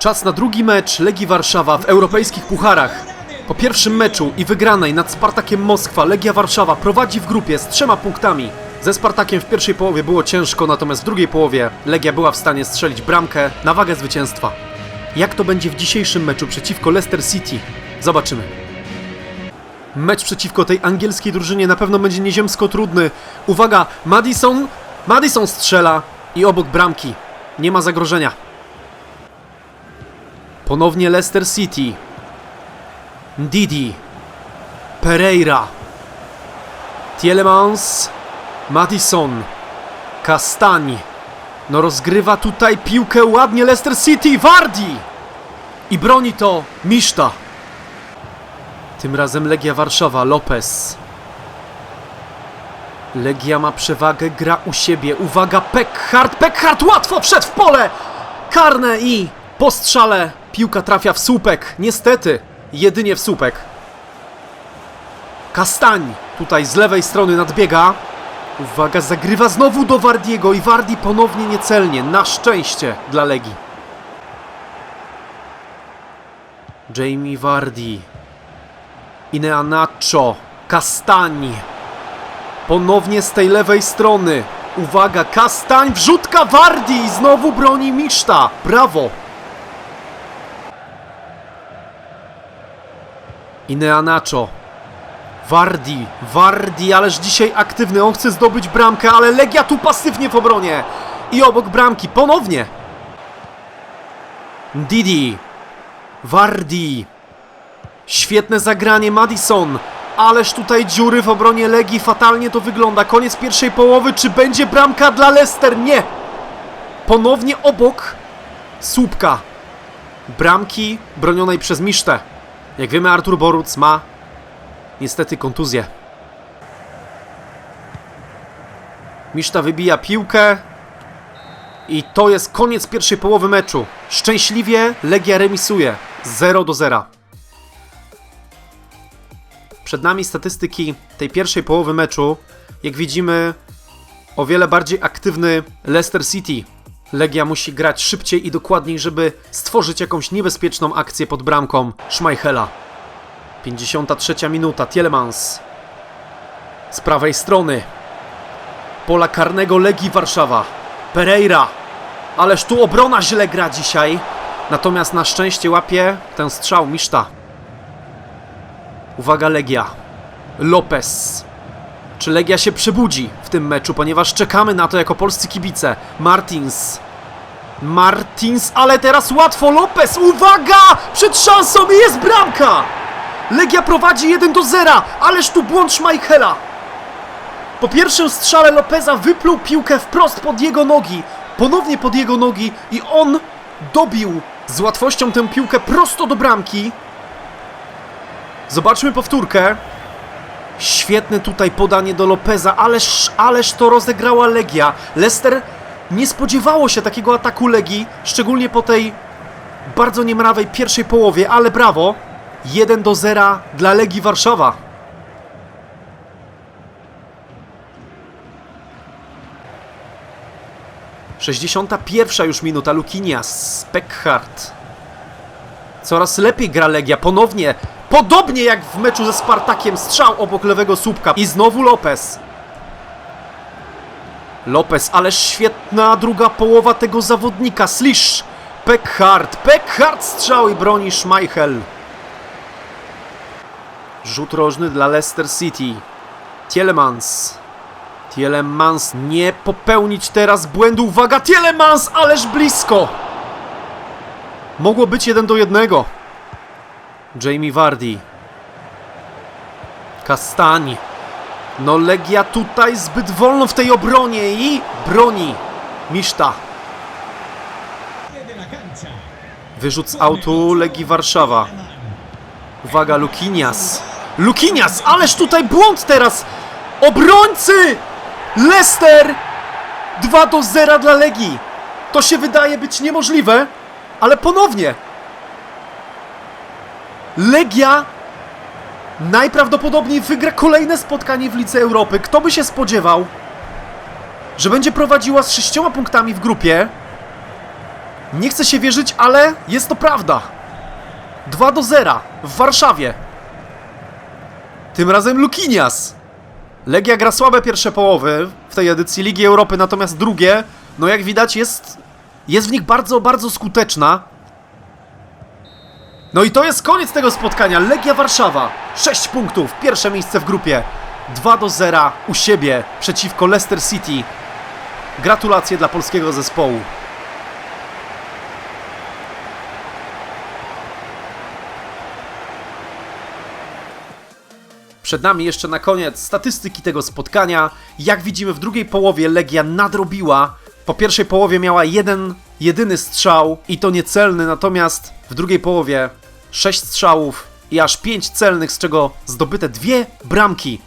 Czas na drugi mecz Legii Warszawa w europejskich pucharach. Po pierwszym meczu i wygranej nad Spartakiem Moskwa Legia Warszawa prowadzi w grupie z trzema punktami. Ze Spartakiem w pierwszej połowie było ciężko, natomiast w drugiej połowie Legia była w stanie strzelić bramkę na wagę zwycięstwa. Jak to będzie w dzisiejszym meczu przeciwko Leicester City? Zobaczymy. Mecz przeciwko tej angielskiej drużynie na pewno będzie nieziemsko trudny. Uwaga, Madison, Madison strzela i obok bramki. Nie ma zagrożenia. Ponownie Leicester City. Didi. Pereira. Tielemans. Madison. Kastań. No rozgrywa tutaj piłkę ładnie Leicester City. Wardi! I broni to Miszta. Tym razem Legia Warszawa. Lopez. Legia ma przewagę, gra u siebie. Uwaga, Peckhart. Peckhart łatwo wszedł w pole. Karne i po strzale piłka trafia w słupek. Niestety, jedynie w słupek. Kastań tutaj z lewej strony nadbiega. Uwaga, zagrywa znowu do Wardiego i Wardi ponownie niecelnie. Na szczęście dla Legii. Jamie Wardi. Ineanacho. Kastań. Ponownie z tej lewej strony. Uwaga, Kastań, wrzutka Wardi i znowu broni Miszta. Brawo. Ineanacho. Wardi, Wardi, ależ dzisiaj aktywny, on chce zdobyć bramkę, ale Legia tu pasywnie w obronie. I obok bramki, ponownie. Didi. Wardi. Świetne zagranie Madison. Ależ tutaj dziury w obronie Legii, fatalnie to wygląda. Koniec pierwszej połowy, czy będzie bramka dla Leicester? Nie! Ponownie obok słupka. Bramki bronionej przez Misztę. Jak wiemy, Artur Boruc ma niestety kontuzję. Miszta wybija piłkę. I to jest koniec pierwszej połowy meczu. Szczęśliwie Legia remisuje 0 do 0. Przed nami statystyki tej pierwszej połowy meczu. Jak widzimy, o wiele bardziej aktywny Leicester City. Legia musi grać szybciej i dokładniej, żeby stworzyć jakąś niebezpieczną akcję pod bramką Schmeichela. 53 minuta, Tielemans. Z prawej strony. Pola karnego Legii Warszawa. Pereira. Ależ tu obrona źle gra dzisiaj. Natomiast na szczęście łapie ten strzał Miszta. Uwaga Legia. Lopez. Czy Legia się przebudzi w tym meczu, ponieważ czekamy na to jako polscy kibice. Martins. Martins, ale teraz łatwo Lopez. Uwaga! Przed szansą jest bramka! Legia prowadzi 1 do 0, ależ tu błąd Schmeichela. Po pierwszym strzale Lopeza wypluł piłkę wprost pod jego nogi. Ponownie pod jego nogi i on dobił z łatwością tę piłkę prosto do bramki. Zobaczmy powtórkę. Świetne tutaj podanie do Lopeza, ależ, ależ to rozegrała Legia. Leicester nie spodziewało się takiego ataku Legii, szczególnie po tej bardzo niemrawej pierwszej połowie, ale brawo. 1 do 0 dla Legii Warszawa. Sześćdziesiąta pierwsza już minuta, Lukinias, Peckhart. Coraz lepiej gra Legia, ponownie, podobnie jak w meczu ze Spartakiem, strzał obok lewego słupka. I znowu Lopez. Lopez, ależ świetna druga połowa tego zawodnika, Slisz. Peckhart, Peckhart strzał i broni Schmeichel. Rzut rożny dla Leicester City. Tielemans. Tielemans nie popełnić teraz błędu. Uwaga, Tielemans, ależ blisko. Mogło być 1 do 1. Jamie Vardy. Kastań. No Legia tutaj zbyt wolno w tej obronie i broni Miszta. Wyrzut z autu Legii Warszawa. Uwaga, Lukinias. Lukinias, ależ tutaj błąd teraz! Obrońcy! Leicester! 2 do 0 dla Legii. To się wydaje być niemożliwe, ale ponownie. Legia najprawdopodobniej wygra kolejne spotkanie w Lidze Europy. Kto by się spodziewał, że będzie prowadziła z sześcioma punktami w grupie Nie chce się wierzyć, ale jest to prawda. 2 do 0 w Warszawie. Tym razem Lukinias. Legia gra słabe pierwsze połowy w tej edycji Ligi Europy, natomiast drugie, no jak widać, jest, jest w nich bardzo, bardzo skuteczna. No i to jest koniec tego spotkania. Legia Warszawa 6 punktów, pierwsze miejsce w grupie. 2 do 0 u siebie przeciwko Leicester City. Gratulacje dla polskiego zespołu. Przed nami jeszcze na koniec statystyki tego spotkania. Jak widzimy, w drugiej połowie Legia nadrobiła. Po pierwszej połowie miała jeden, jedyny strzał i to niecelny, natomiast w drugiej połowie sześć strzałów i aż pięć celnych, z czego zdobyte dwie bramki.